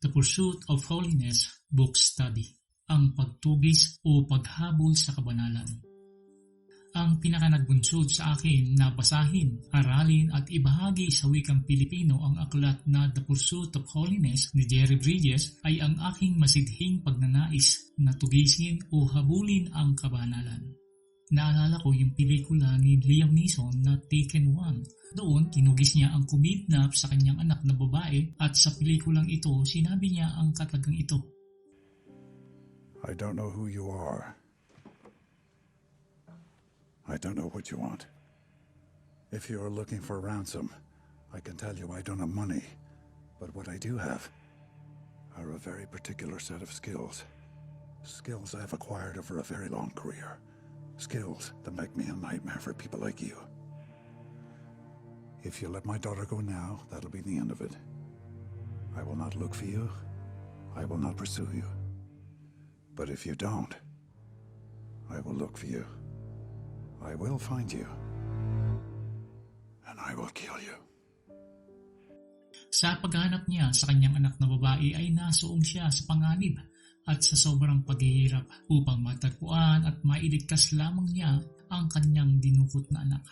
The Pursuit of Holiness Book Study Ang pagtugis o paghabol sa kabanalan ang pinakanagbundsod sa akin na basahin, aralin at ibahagi sa wikang Pilipino ang aklat na The Pursuit of Holiness ni Jerry Bridges ay ang aking masidhing pagnanais na tugisin o habulin ang kabanalan. Naalala ko yung pelikula ni Liam Neeson na Taken One. Doon, tinugis niya ang kumidnap sa kanyang anak na babae at sa pelikulang ito, sinabi niya ang katagang ito. I don't know who you are. I don't know what you want. If you're looking for ransom, I can tell you I don't have money. But what I do have are a very particular set of skills. Skills I've acquired over a very long career. Skills that make me a nightmare for people like you. If you let my daughter go now, that'll be the end of it. I will not look for you. I will not pursue you. But if you don't, I will look for you. I will find you. And I will kill you. Sa paghanap niya sa kanyang anak na babae ay nasuong siya sa panganib at sa sobrang paghihirap upang matagpuan at mailigtas lamang niya ang kanyang dinukot na anak.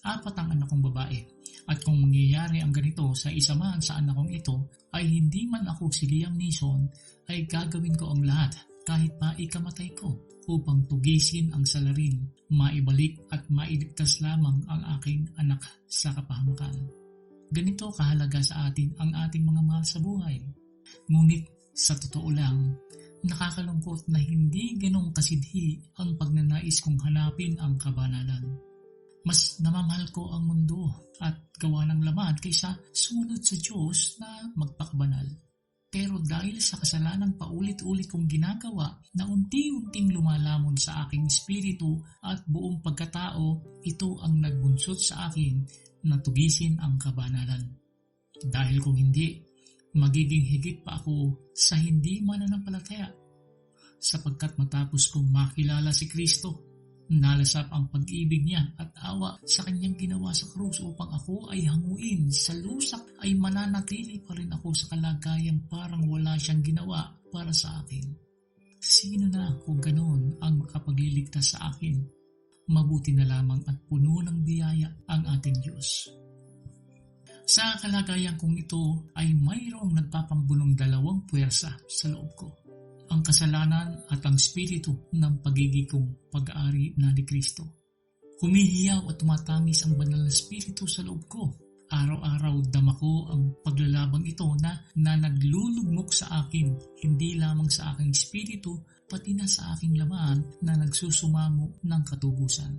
Apat ang anak kong babae at kung mangyayari ang ganito sa isa man sa anak kong ito ay hindi man ako si Liam Neeson ay gagawin ko ang lahat kahit pa ikamatay ko upang tugisin ang salarin, maibalik at mailigtas lamang ang aking anak sa kapahamakan. Ganito kahalaga sa atin ang ating mga mahal sa buhay. Ngunit sa totoo lang, nakakalungkot na hindi ganong kasidhi ang pagnanais kong hanapin ang kabanalan. Mas namamahal ko ang mundo at gawa ng laman kaysa sumunod sa Diyos na magpakabanal. Pero dahil sa kasalanang paulit-ulit kong ginagawa na unti-unting lumalamon sa aking espiritu at buong pagkatao, ito ang nagbunsod sa akin na tugisin ang kabanalan. Dahil kung hindi, magiging higit pa ako sa hindi mananampalataya. Sapagkat matapos kong makilala si Kristo, Nalasap ang pag-ibig niya at awa sa kanyang ginawa sa krus upang ako ay hanguin. Sa lusak ay mananatili pa rin ako sa kalagayang parang wala siyang ginawa para sa akin. Sino na kung ganoon ang makapagliligtas sa akin? Mabuti na lamang at puno ng biyaya ang ating Diyos. Sa kalagayan kong ito ay mayroong nagpapambunong dalawang puwersa sa loob ko ang kasalanan at ang spiritu ng pagiging pag-aari na ni Kristo. Humihiyaw at tumatangis ang banal na spiritu sa loob ko. Araw-araw dama ko ang paglalabang ito na, na naglulugmok sa akin, hindi lamang sa aking spiritu, pati na sa aking laman na nagsusumamo ng katubusan.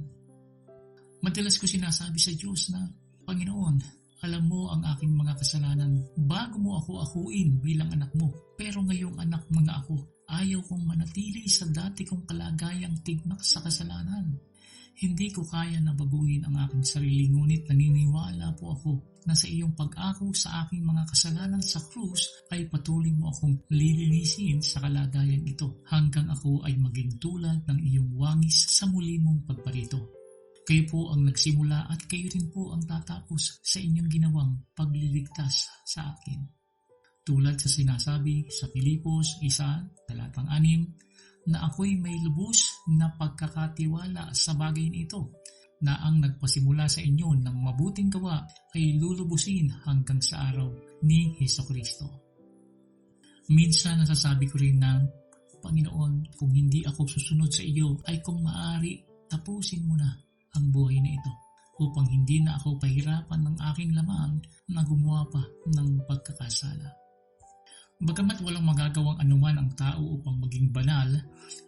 Madalas ko sinasabi sa Diyos na, Panginoon, alam mo ang aking mga kasalanan bago mo ako akuin bilang anak mo. Pero ngayong anak mo na ako, Ayaw kong manatili sa dati kong kalagayang tigmak sa kasalanan. Hindi ko kaya na baguhin ang aking sarili ngunit naniniwala po ako na sa iyong pag-ako sa aking mga kasalanan sa krus ay patuloy mo akong lilinisin sa kalagayan ito hanggang ako ay maging tulad ng iyong wangis sa muli mong pagparito. Kayo po ang nagsimula at kayo rin po ang tatapos sa inyong ginawang pagliligtas sa akin. Tulad sa sinasabi sa Pilipos 1, talatang 6, na ako'y may lubos na pagkakatiwala sa bagay nito na ang nagpasimula sa inyo ng mabuting gawa ay lulubusin hanggang sa araw ni Heso Kristo. Minsan nasasabi ko rin na, Panginoon, kung hindi ako susunod sa iyo ay kung maaari, tapusin mo na ang buhay na ito upang hindi na ako pahirapan ng aking lamang na gumawa pa ng pagkakasala. Bagamat walang magagawang anuman ang tao upang maging banal,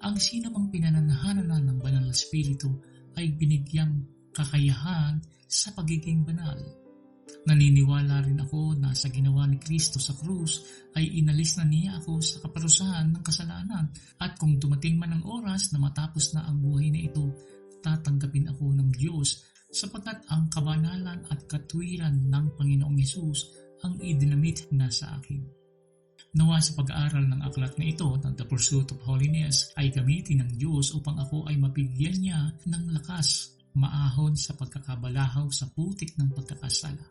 ang sino mang pinananahanan na ng banal na spirito ay binigyang kakayahan sa pagiging banal. Naniniwala rin ako na sa ginawa ni Kristo sa krus ay inalis na niya ako sa kaparusahan ng kasalanan at kung dumating man ang oras na matapos na ang buhay na ito, tatanggapin ako ng Diyos sapagkat ang kabanalan at katwiran ng Panginoong Yesus ang idinamit na sa akin. Nawa sa pag-aaral ng aklat na ito ng The Pursuit of Holiness ay gamitin ng Diyos upang ako ay mabigyan niya ng lakas, maahon sa pagkakabalahaw sa putik ng pagkakasala.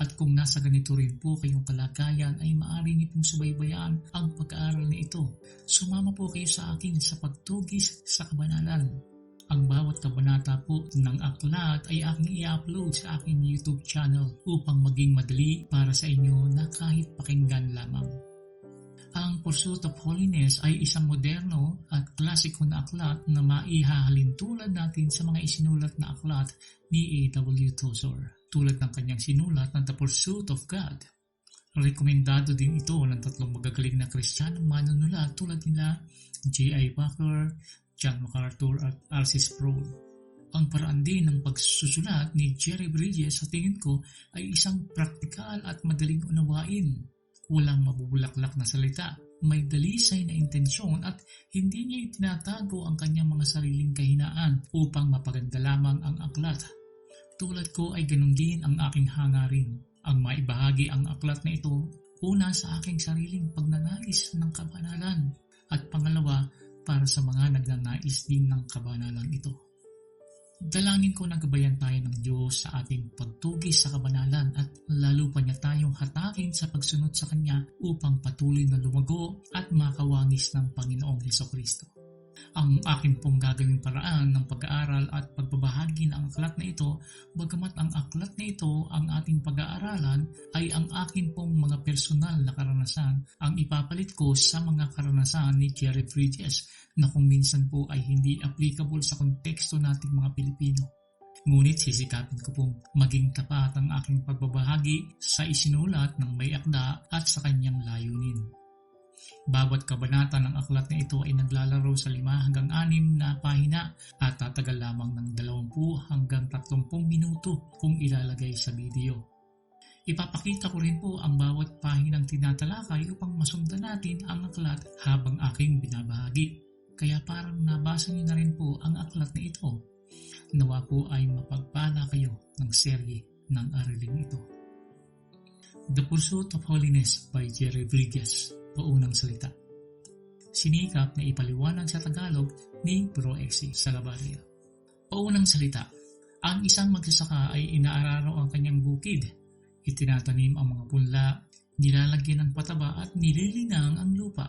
At kung nasa ganito rin po kayong kalagayan ay maaari niyo pong subaybayan ang pag-aaral na ito. Sumama po kayo sa akin sa pagtugis sa kabanalan. Ang bawat kabanata po ng aklat ay aking i-upload sa aking YouTube channel upang maging madali para sa inyo na kahit pakinggan lamang. Ang Pursuit of Holiness ay isang moderno at klasiko na aklat na maihahalin tulad natin sa mga isinulat na aklat ni A.W. Tozer tulad ng kanyang sinulat na The Pursuit of God. Rekomendado din ito ng tatlong magagaling na kristyanong manunulat tulad nila J.I. Packer, John MacArthur at R.C. Sproul. Ang paraan din ng pagsusulat ni Jerry Bridges sa tingin ko ay isang praktikal at madaling unawain Walang mabubulaklak na salita, may dalisay na intensyon at hindi niya itinatago ang kanyang mga sariling kahinaan upang mapaganda lamang ang aklat. Tulad ko ay ganun din ang aking hangarin. Ang maibahagi ang aklat na ito, una sa aking sariling pagnanais ng kabanalan at pangalawa para sa mga nagnanais din ng kabanalan ito. Dalangin ko na gabayan tayo ng Diyos sa ating pagtugis sa kabanalan at lalo pa niya tayong hatakin sa pagsunod sa Kanya upang patuloy na lumago at makawangis ng Panginoong Heso Kristo. Ang akin pong gagawing paraan ng pag-aaral at pagbabahagi ng aklat na ito, bagamat ang aklat na ito ang ating pag-aaralan, ay ang akin pong mga personal na karanasan ang ipapalit ko sa mga karanasan ni Jerry Bridges na kung minsan po ay hindi applicable sa konteksto nating mga Pilipino. Ngunit sisikapin ko pong maging tapat ang aking pagbabahagi sa isinulat ng may akda at sa kanyang layunin. Bawat kabanata ng aklat na ito ay naglalaro sa 5 hanggang 6 na pahina at tatagal lamang ng 20 hanggang 30 minuto kung ilalagay sa video. Ipapakita ko rin po ang bawat pahinang tinatalakay upang masundan natin ang aklat habang aking binabahagi. Kaya parang nabasa niyo na rin po ang aklat na ito. Nawa po ay mapagpala kayo ng serye ng araling ito. The Pursuit of Holiness by Jerry Bridges paunang salita. Sinikap na ipaliwanag sa Tagalog ni Bro Exi Salabaria. Paunang salita, ang isang magsasaka ay inaararo ang kanyang bukid. Itinatanim ang mga punla, nilalagyan ng pataba at nililinang ang lupa.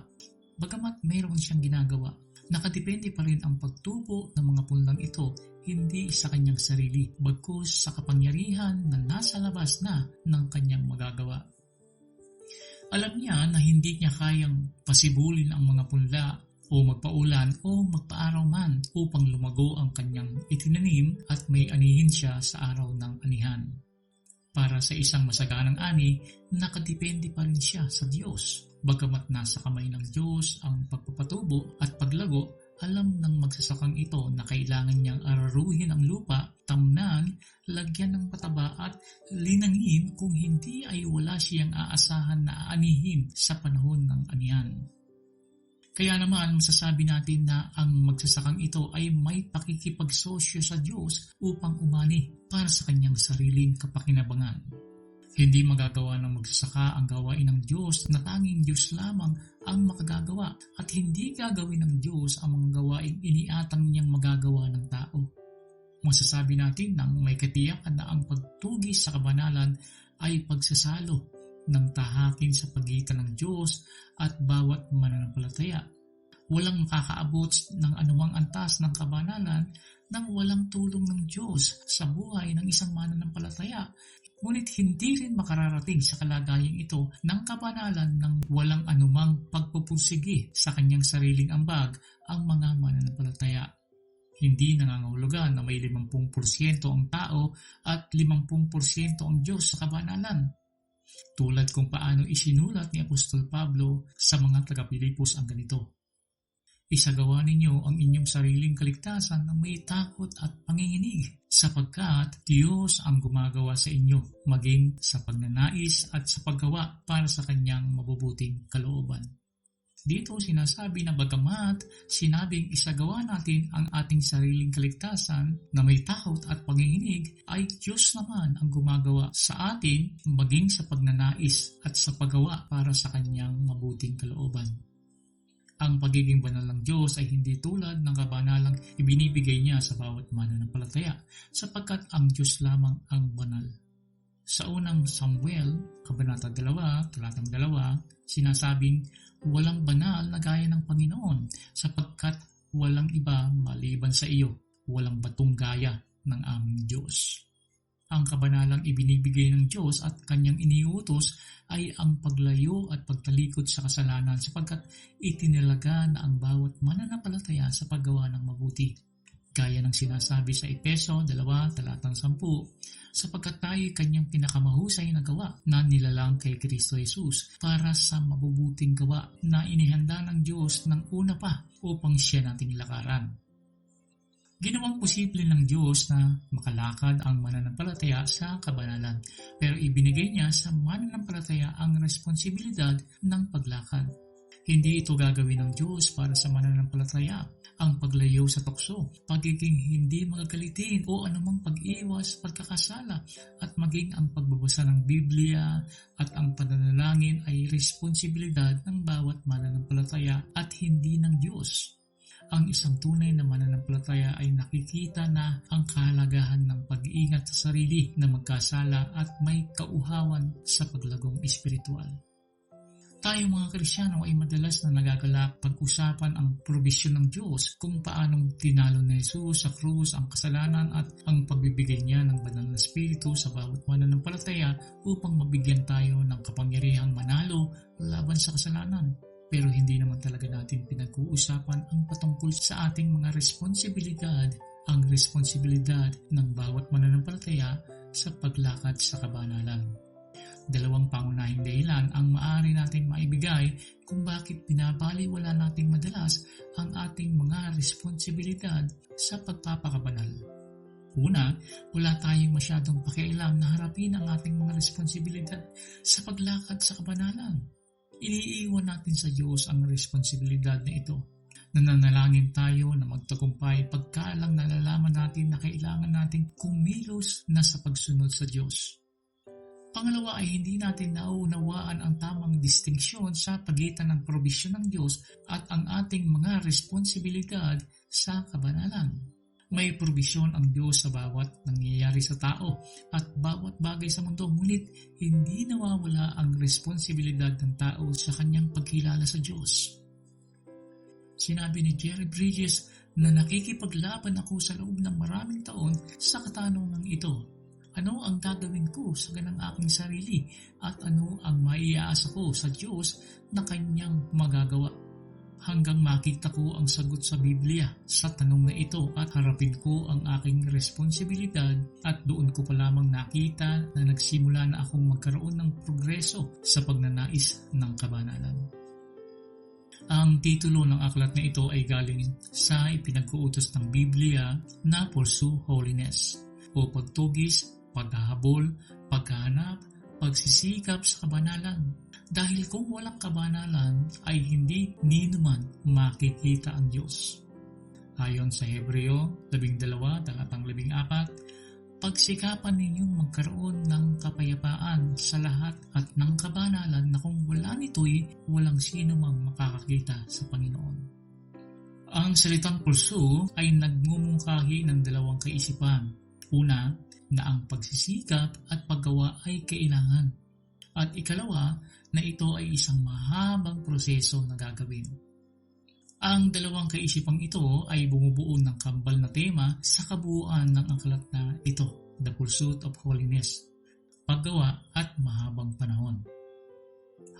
Bagamat mayroon siyang ginagawa, nakadepende pa rin ang pagtubo ng mga punlang ito hindi sa kanyang sarili, bagkus sa kapangyarihan na nasa labas na ng kanyang magagawa. Alam niya na hindi niya kayang pasibulin ang mga punla o magpaulan o magpaaraw man upang lumago ang kanyang itinanim at may anihin siya sa araw ng anihan. Para sa isang masaganang ani, nakadepende pa rin siya sa Diyos. Bagamat nasa kamay ng Diyos ang pagpapatubo at paglago, alam ng magsasakang ito na kailangan niyang araruhin ang lupa, tamnan, lagyan ng pataba at linangin kung hindi ay wala siyang aasahan na aanihin sa panahon ng anihan. Kaya naman masasabi natin na ang magsasakang ito ay may pakikipagsosyo sa Diyos upang umani para sa kanyang sariling kapakinabangan. Hindi magagawa ng magsasaka ang gawain ng Diyos na tanging Diyos lamang ang makagagawa at hindi gagawin ng Diyos ang mga gawain iniatang niyang magagawa ng tao. Masasabi natin nang may katiyakan na ang pagtugis sa kabanalan ay pagsasalo ng tahakin sa pagitan ng Diyos at bawat mananampalataya. Walang makakaabot ng anumang antas ng kabanalan nang walang tulong ng Diyos sa buhay ng isang mananampalataya ngunit hindi rin makararating sa kalagayang ito ng kabanalan ng walang anumang pagpupursige sa kanyang sariling ambag ang mga mananampalataya. Hindi nangangahulugan na may 50% ang tao at 50% ang Diyos sa kabanalan. Tulad kung paano isinulat ni Apostol Pablo sa mga taga-Pilipos ang ganito. Isagawa ninyo ang inyong sariling kaligtasan na may takot at panginginig sapagkat Diyos ang gumagawa sa inyo maging sa pagnanais at sa paggawa para sa kanyang mabubuting kalooban. Dito sinasabi na bagamat sinabing isagawa natin ang ating sariling kaligtasan na may takot at panginginig ay Diyos naman ang gumagawa sa atin maging sa pagnanais at sa paggawa para sa kanyang mabuting kalooban. Ang pagiging banal ng Diyos ay hindi tulad ng kabanalang ibinibigay niya sa bawat mananampalataya sapagkat ang Diyos lamang ang banal. Sa unang Samuel, Kabanata 2, talatang 2, sinasabing walang banal na gaya ng Panginoon sapagkat walang iba maliban sa iyo, walang batong gaya ng aming Diyos. Ang kabanalang ibinibigay ng Diyos at kanyang iniutos ay ang paglayo at pagtalikod sa kasalanan sapagkat itinalaga na ang bawat mananampalataya sa paggawa ng mabuti. Gaya ng sinasabi sa Epeso 2 talatang 10, sapagkat tayo kanyang pinakamahusay na gawa na nilalang kay Kristo Jesus para sa mabubuting gawa na inihanda ng Diyos ng una pa upang siya nating lakaran. Ginawang posible ng Diyos na makalakad ang mananampalataya sa kabanalan, pero ibinigay niya sa mananampalataya ang responsibilidad ng paglakad. Hindi ito gagawin ng Diyos para sa mananampalataya, ang paglayo sa tukso, pagiging hindi magagalitin o anumang pag-iwas, pagkakasala, at maging ang pagbabasa ng Biblia at ang pananalangin ay responsibilidad ng bawat mananampalataya at hindi ng Diyos ang isang tunay na mananampalataya ay nakikita na ang kahalagahan ng pag-iingat sa sarili na magkasala at may kauhawan sa paglagong espiritual. Tayo mga Krisyano ay madalas na nagagalak pag-usapan ang probisyon ng Diyos kung paanong tinalo ni Jesus sa krus ang kasalanan at ang pagbibigay niya ng banal na spirito sa bawat mananampalataya upang mabigyan tayo ng kapangyarihang manalo laban sa kasalanan pero hindi naman talaga natin pinag-uusapan ang patungkol sa ating mga responsibilidad, ang responsibilidad ng bawat mananampalataya sa paglakad sa kabanalan. Dalawang pangunahing dahilan ang maaari natin maibigay kung bakit binabaliwala nating madalas ang ating mga responsibilidad sa pagpapakabanal. Una, wala tayong masyadong pakialam na harapin ang ating mga responsibilidad sa paglakad sa kabanalan iniiwan natin sa Diyos ang responsibilidad na ito. Nananalangin tayo na magtagumpay pagkaalang nalalaman natin na kailangan nating kumilos na sa pagsunod sa Diyos. Pangalawa ay hindi natin nauunawaan ang tamang distinksyon sa pagitan ng probisyon ng Diyos at ang ating mga responsibilidad sa kabanalan. May probisyon ang Diyos sa bawat nangyayari sa tao at bawat bagay sa mundo ngunit hindi nawawala ang responsibilidad ng tao sa kanyang pagkilala sa Diyos. Sinabi ni Jerry Bridges na nakikipaglaban ako sa loob ng maraming taon sa katanungang ito. Ano ang gagawin ko sa ganang aking sarili at ano ang maiaasa ko sa Diyos na kanyang magagawa? Hanggang makita ko ang sagot sa Biblia sa tanong na ito at harapin ko ang aking responsibilidad at doon ko pa lamang nakita na nagsimula na akong magkaroon ng progreso sa pagnanais ng kabanalan. Ang titulo ng aklat na ito ay galing sa ipinag-uutos ng Biblia na Pursue Holiness o pagtugis, paghahabol, paghahanap, pagsisikap sa kabanalan dahil kung walang kabanalan ay hindi ninuman makikita ang Diyos. Ayon sa Hebreo 12, talatang 14, pagsikapan ninyong magkaroon ng kapayapaan sa lahat at ng kabanalan na kung wala nito'y walang sino mang makakakita sa Panginoon. Ang salitang pulso ay nagmumungkahi ng dalawang kaisipan. Una, na ang pagsisikap at paggawa ay kailangan. At ikalawa, na ito ay isang mahabang proseso na gagawin. Ang dalawang kaisipang ito ay bumubuo ng kambal na tema sa kabuuan ng aklat na ito, The Pursuit of Holiness, paggawa at mahabang panahon.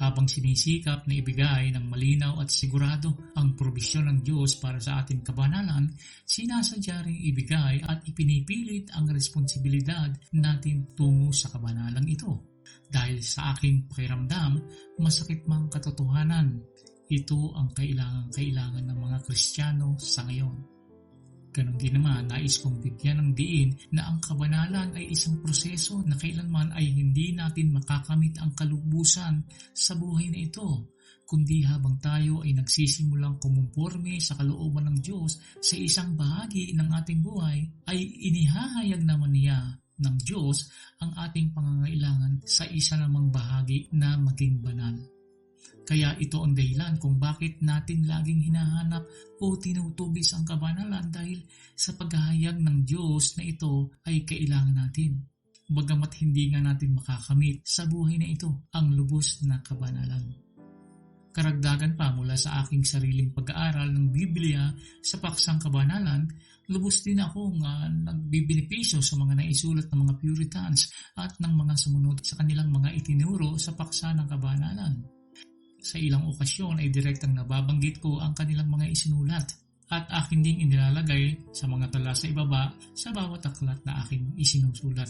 Habang sinisikap na ibigay ng malinaw at sigurado ang probisyon ng Diyos para sa ating kabanalan, sinasadya rin ibigay at ipinipilit ang responsibilidad natin tungo sa kabanalang ito dahil sa aking pakiramdam, masakit mang katotohanan. Ito ang kailangan-kailangan ng mga Kristiyano sa ngayon. Ganon din naman, nais kong bigyan ng diin na ang kabanalan ay isang proseso na kailanman ay hindi natin makakamit ang kalubusan sa buhay na ito, kundi habang tayo ay nagsisimulang kumumporme sa kalooban ng Diyos sa isang bahagi ng ating buhay, ay inihahayag naman niya ng Diyos ang ating pangangailangan sa isa namang bahagi na maging banal. Kaya ito ang dahilan kung bakit natin laging hinahanap o tinutubis ang kabanalan dahil sa paghahayag ng Diyos na ito ay kailangan natin. bagamat hindi nga natin makakamit sa buhay na ito ang lubos na kabanalan. Karagdagan pa mula sa aking sariling pag-aaral ng Biblia sa paksang kabanalan, lubos din ako nga nagbibinipisyo sa mga naisulat ng mga Puritans at ng mga sumunod sa kanilang mga itinuro sa paksa ng kabanalan. Sa ilang okasyon ay direktang nababanggit ko ang kanilang mga isinulat at akin ding inilalagay sa mga tala sa ibaba sa bawat aklat na aking isinusulat.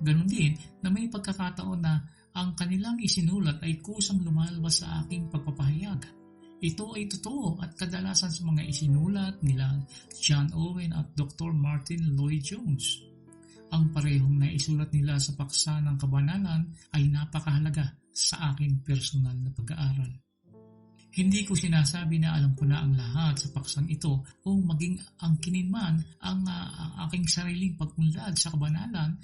Ganon din na may pagkakataon na ang kanilang isinulat ay kusang lumalabas sa aking pagpapahayag. Ito ay totoo at kadalasan sa mga isinulat nila John Owen at Dr. Martin Lloyd Jones. Ang parehong naisulat nila sa paksa ng kabanalan ay napakahalaga sa aking personal na pag-aaral. Hindi ko sinasabi na alam ko na ang lahat sa paksang ito o maging ang kininman ang uh, aking sariling pagpunlad sa kabanalan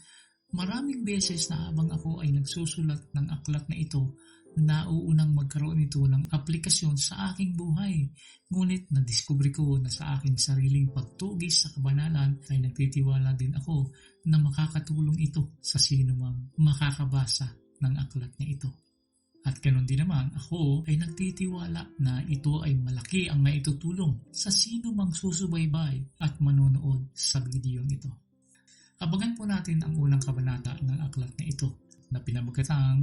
Maraming beses na habang ako ay nagsusulat ng aklat na ito, nauunang magkaroon ito ng aplikasyon sa aking buhay. Ngunit nadiskubre ko na sa aking sariling pagtugis sa kabanalan ay nagtitiwala din ako na makakatulong ito sa sino mang makakabasa ng aklat na ito. At ganoon din naman ako ay nagtitiwala na ito ay malaki ang maitutulong sa sino mang susubaybay at manonood sa video ito. Abangan po natin ang unang kabanata ng aklat na ito na pinamagatang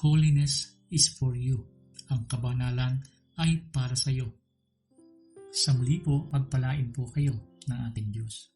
Holiness is for you. Ang kabanalan ay para sa iyo. Sa muli po, pagpalain po kayo ng ating Diyos.